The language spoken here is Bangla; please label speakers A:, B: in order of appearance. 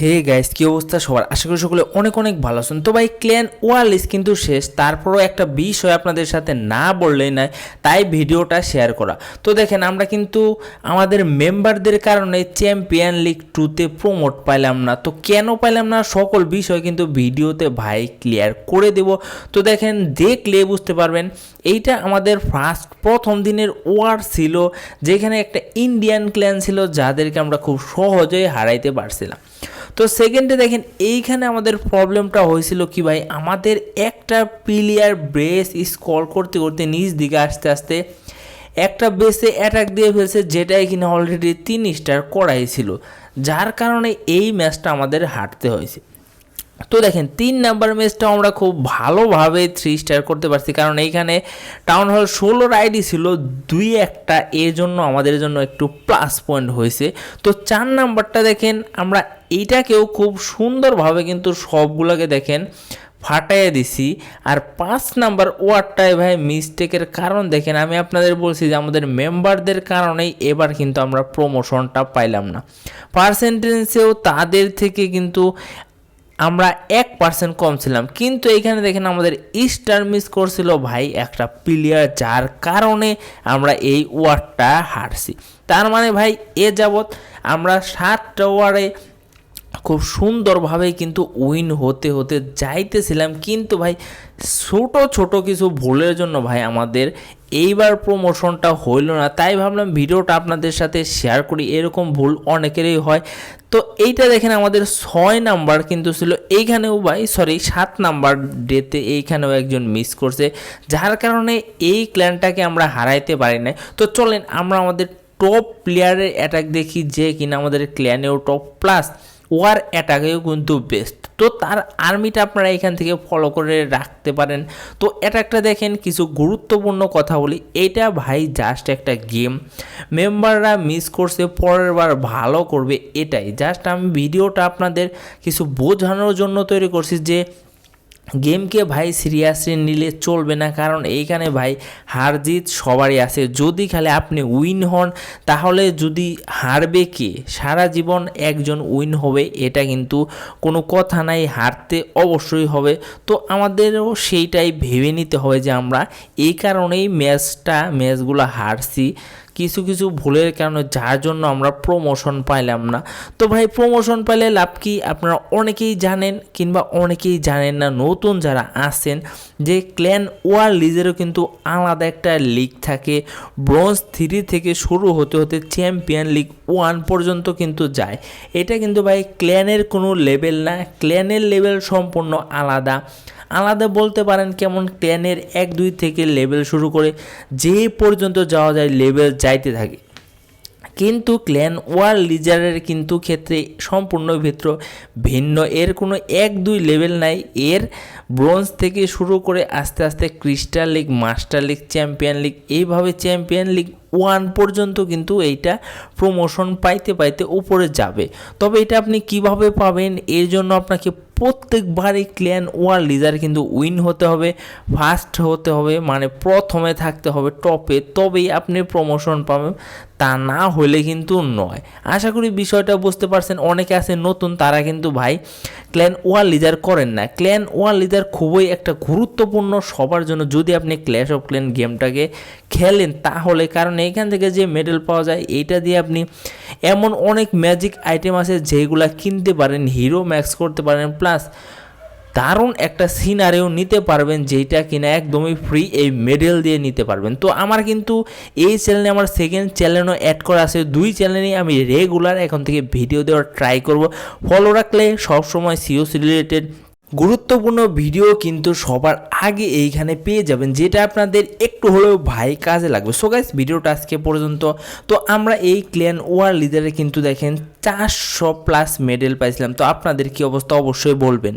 A: হে গাইস কি অবস্থা সবার? আশা করি সকলে অনেক অনেক ভালো আছেন। তো ভাই ক্ল্যান ওয়ারলেস কিন্তু শেষ, তারপরও একটা বিষয় আপনাদের সাথে না বললেই নয়, তাই ভিডিওটা শেয়ার করা। তো দেখেন, আমরা কিন্তু আমাদের মেম্বারদের কারণে চ্যাম্পিয়ন লিগ টুতে প্রমোট পাইলাম না। তো কেন পাইলাম না, সকল বিষয় কিন্তু ভিডিওতে ভাই ক্লিয়ার করে দেব। তো দেখেন, দেখলে বুঝতে পারবেন, এইটা আমাদের ফার্স্ট প্রথম দিনের ওয়ার ছিল, যেখানে একটা ইন্ডিয়ান ক্ল্যান ছিল, যাদেরকে আমরা খুব সহজেই হারাইতে পারছিলাম। তো সেকেন্ডে দেখেন, এইখানে আমাদের প্রবলেমটা হয়েছিল কি ভাই? আমাদের একটা প্লেয়ার ব্রেস স্কল করতে করতে নিজ দিকে আস্তে আস্তে একটা বেসে অ্যাটাক দিয়ে ফেলছে যেটা এখানে অলরেডি তিন স্টার করাই ছিল। যার কারণে এই ম্যাচটা আমাদের হারতে হয়েছে। তো দেখেন, তিন নাম্বার ম্যাচটা আমরা খুব ভালোভাবে থ্রি স্টার করতে পারছি। কারণ এইখানে টাউন হল ষোলোর আইডি ছিল, দুই একটা এর জন্য আমাদের জন্য একটু প্লাস পয়েন্ট হয়েছে। তো চার নাম্বারটা দেখেন, আমরা এইটাকেও খুব সুন্দরভাবে কিন্তু সবগুলোকে দেখেন ফাটাইয়া দিছি। আর পাঁচ নাম্বার ওয়ার্ডটায় ভাই মিস্টেকের কারণ দেখেন, আমি আপনাদের বলছি যে আমাদের মেম্বারদের কারণেই এবার কিন্তু আমরা প্রমোশনটা পাইলাম না। পার্সেন্টেন্সেও তাদের থেকে কিন্তু আমরা এক পার্সেন্ট কম ছিলাম। কিন্তু এখানে দেখেন আমাদের স্টার মিস করছিল ভাই একটা প্লেয়ার যার কারণে আমরা এই ওয়ার্ডটা হারছি। তার মানে ভাই এ যাবৎ আমরা সাতটা ওয়ার্ডে খুব সুন্দরভাবে কিন্তু উইন হতে হতে যাইতেছিলাম। কিন্তু ভাই, ছোট ছোট কিছু ভুলের জন্য ভাই আমাদের এইবার প্রমোশনটা হইল না। তাই ভাবলাম ভিডিওটা আপনাদের সাথে শেয়ার করি। এরকম ভুল অনেকেরই হয়। তো এইটা দেখেন আমাদের ছয় নাম্বার কিন্তু ছিল। এইখানেও ভাই সরি সাত নাম্বার ডেতে এইখানেও একজন মিস করছে। যার কারণে এই ক্ল্যানটাকে আমরা হারাইতে পারি না তো চলেন আমরা আমাদের টপ প্লেয়ারের অ্যাটাক দেখি যে কিনা আমাদের ক্ল্যানেও টপ প্লাস ওয়ার অ্যাটাকেও কিন্তু বেস্ট তো তার আর্মিটা আপনারা এখান থেকে ফলো করে রাখতে পারেন। তো অ্যাটাকটা দেখেন কিছু গুরুত্বপূর্ণ কথা বলি। এটা ভাই জাস্ট একটা গেম মেম্বাররা মিস করছে, পরের বার ভালো করবে এটাই। জাস্ট আমি ভিডিওটা আপনাদের কিছু বোঝানোর জন্য তৈরি করছি যে গেমকে ভাই সিরিয়াসলি নিলে চলবে না, কারণ এইখানে ভাই হার জিত সবারই আছে। যদি খালি আপনি উইন হন, তাহলে যদি হারবে কে? সারা জীবন একজন উইন হবে, এটা কিন্তু কোনো কথা নাই, হারতে অবশ্যই হবে। তো আমাদেরও সেইটাই ভেবে নিতে হবে যে আমরা এই কারণেই ম্যাচটা ম্যাচগুলো হারছি। কিছু কিছু ভুলের কারণে যার জন্য আমরা প্রমোশন পাইলাম না। তো ভাই প্রমোশন পাইলে লাভ কি? আপনারা অনেকেই জানেন কিংবা অনেকেই জানেন না, নতুন যারা আছেন, যে ক্ল্যান ওয়ার লিজেরও কিন্তু আলাদা একটা লিগ থাকে। ব্রোঞ্জ থ্রি থেকে শুরু হতে হতে চ্যাম্পিয়ন লিগ ওয়ান পর্যন্ত কিন্তু যায়। এটা কিন্তু ভাই ক্ল্যানের কোনো লেভেল না। ক্ল্যানের লেভেল সম্পূর্ণ আলাদা। আলাদা বলতে পারেন কেমন ক্ল্যানের এক দুই থেকে লেভেল শুরু করে যে পর্যন্ত যাওয়া যায় লেভেল যাইতে থাকে। কিন্তু ক্ল্যান ওয়ার লিজারের কিন্তু ক্ষেত্রে সম্পূর্ণ ভিত্র ভিন্ন। এর কোনো এক দুই লেভেল নাই। এর ব্রোঞ্জ থেকে শুরু করে আস্তে আস্তে crystal league, master league, champion league, এইভাবে চ্যাম্পিয়ন লিগ ওয়ান পর্যন্ত কিন্তু এইটা প্রমোশন পাইতে পাইতে উপরে যাবে। তবে এটা আপনি কীভাবে পাবেন, এর জন্য আপনাকে প্রত্যেকবারই ক্ল্যান ওয়ার লিজার কিন্তু উইন হতে হবে, ফার্স্ট হতে হবে মানে প্রথমে থাকতে হবে টপে, তবেই আপনি প্রমোশন পাবেন। তা না হলে কিন্তু নয়। আশা করি বিষয়টা বুঝতে পারছেন, অনেকে আছে নতুন, তারা কিন্তু ভাই ক্ল্যান ওয়ার লিডার করেন না। ক্ল্যান ওয়ার লিডার খুবই একটা গুরুত্বপূর্ণ, সবার জন্য যদি আপনি ক্ল্যাশ অফ ক্ল্যান গেমটাকে খেলেন, তাহলে কারণ এইখান থেকে যে মেডেল পাওয়া যায়, এইটা দিয়ে আপনি এমন অনেক ম্যাজিক আইটেম আছে যেগুলা কিনতে পারেন হিরো ম্যাক্স করতে পারেন প্লাস দারুণ একটা সিনারিও নিতে পারবেন যেটা কিনা একদমই ফ্রি এই মেডেল দিয়ে নিতে পারবেন। তো আমার কিন্তু এই চ্যানেলে আমার সেকেন্ড চ্যানেলও অ্যাড করা আছে। দুই চ্যানেলেই আমি রেগুলার এখন থেকে ভিডিও দেওয়ার ট্রাই করব। ফলো রাখলে সবসময় সিওসি রিলেটেড গুরুত্বপূর্ণ ভিডিও কিন্তু সবার আগে এইখানে পেয়ে যাবেন, যেটা আপনাদের একটু হলেও ভাই কাজে লাগবে। সো গাইস ভিডিওটা আজকে পর্যন্ত। তো আমরা এই ক্ল্যান ওয়ার লিডারে কিন্তু দেখেন চারশো প্লাস মেডেল পাইছিলাম। তো আপনাদের কি অবস্থা অবশ্যই বলবেন।